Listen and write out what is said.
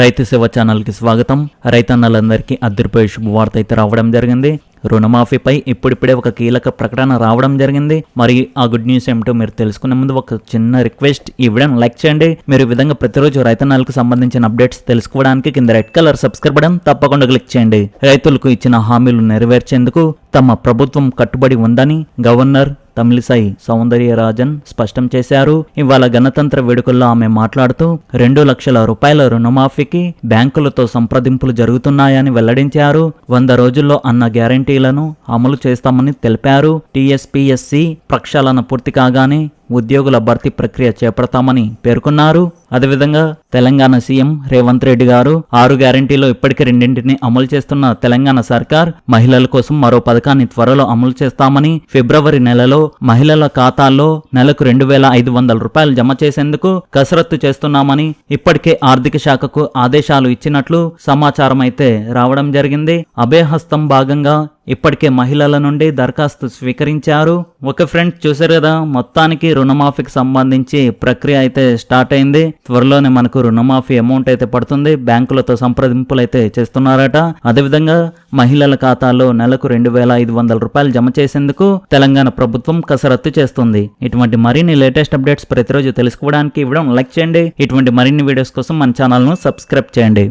రైతు సేవ ఛానల్కి స్వాగతం. రైతన్నలందరికీ అద్దరిపోయే శుభవార్త అయితే రావడం జరిగింది. రుణమాఫీపై ఇప్పుడిప్పుడే ఒక కీలక ప్రకటన రావడం జరిగింది. మరి ఆ గుడ్ న్యూస్ ఏమిటో మీరు తెలుసుకునే ముందు ఒక చిన్న రిక్వెస్ట్. ఈ వీడియోని లైక్ చేయండి. మీరు ఈ విధంగా ప్రతిరోజు రైతన్నలకు సంబంధించిన అప్డేట్స్ తెలుసుకోవడానికి కింద రెడ్ కలర్ సబ్స్క్రైబ్ బటన్ తప్పకుండా క్లిక్ చేయండి. రైతులకు ఇచ్చిన హామీలు నెరవేర్చేందుకు తమ ప్రభుత్వం కట్టుబడి ఉందని గవర్నర్ తమిళిసై సౌందర్యరాజన్ స్పష్టం చేశారు. ఇవాళ గణతంత్ర వేడుకల్లో ఆమె మాట్లాడుతూ రెండు లక్షల రూపాయల రుణమాఫీకి బ్యాంకులతో సంప్రదింపులు జరుగుతున్నాయని వెల్లడించారు. వంద రోజుల్లో అన్న గ్యారంటీలను అమలు చేస్తామని తెలిపారు. టీఎస్పీఎస్సి ప్రక్షాళన పూర్తి కాగానే ఉద్యోగుల భర్తీ ప్రక్రియ చేపడతామని పేర్కొన్నారు. అదేవిధంగా తెలంగాణ సీఎం రేవంత్ రెడ్డి గారు ఆరు గ్యారంటీలో ఇప్పటికే రెండింటిని అమలు చేస్తున్న తెలంగాణ సర్కార్ మహిళల కోసం మరో పథకాన్ని త్వరలో అమలు చేస్తామని ఫిబ్రవరి నెలలో మహిళల ఖాతాల్లో నెలకు రెండు వేల ఐదు వందల రూపాయలు జమ చేసేందుకు కసరత్తు చేస్తున్నామని ఇప్పటికే ఆర్థిక శాఖకు ఆదేశాలు ఇచ్చినట్లు సమాచారం అయితే రావడం జరిగింది. అభయహస్తం భాగంగా ఇప్పటికే మహిళల నుండి దరఖాస్తు స్వీకరించారు. ఒక ఫ్రెండ్ చూశారు కదా మొత్తానికి రుణమాఫీకి సంబంధించి ప్రక్రియ అయితే స్టార్ట్ అయింది. త్వరలోనే మనకు రుణమాఫీ అమౌంట్ అయితే పడుతుంది. బ్యాంకులతో సంప్రదింపులు అయితే చేస్తున్నారట. అదేవిధంగా మహిళల ఖాతాలో నెలకు రెండు వేల ఐదు వందల రూపాయలు జమ చేసేందుకు తెలంగాణ ప్రభుత్వం కసరత్తు చేస్తుంది. ఇటువంటి మరిన్ని లేటెస్ట్ అప్డేట్స్ ప్రతిరోజు తెలుసుకోవడానికి ఇవ్వడం లైక్ చేయండి. ఇటువంటి మరిన్ని వీడియోస్ కోసం మన ఛానల్ను సబ్స్క్రైబ్ చేయండి.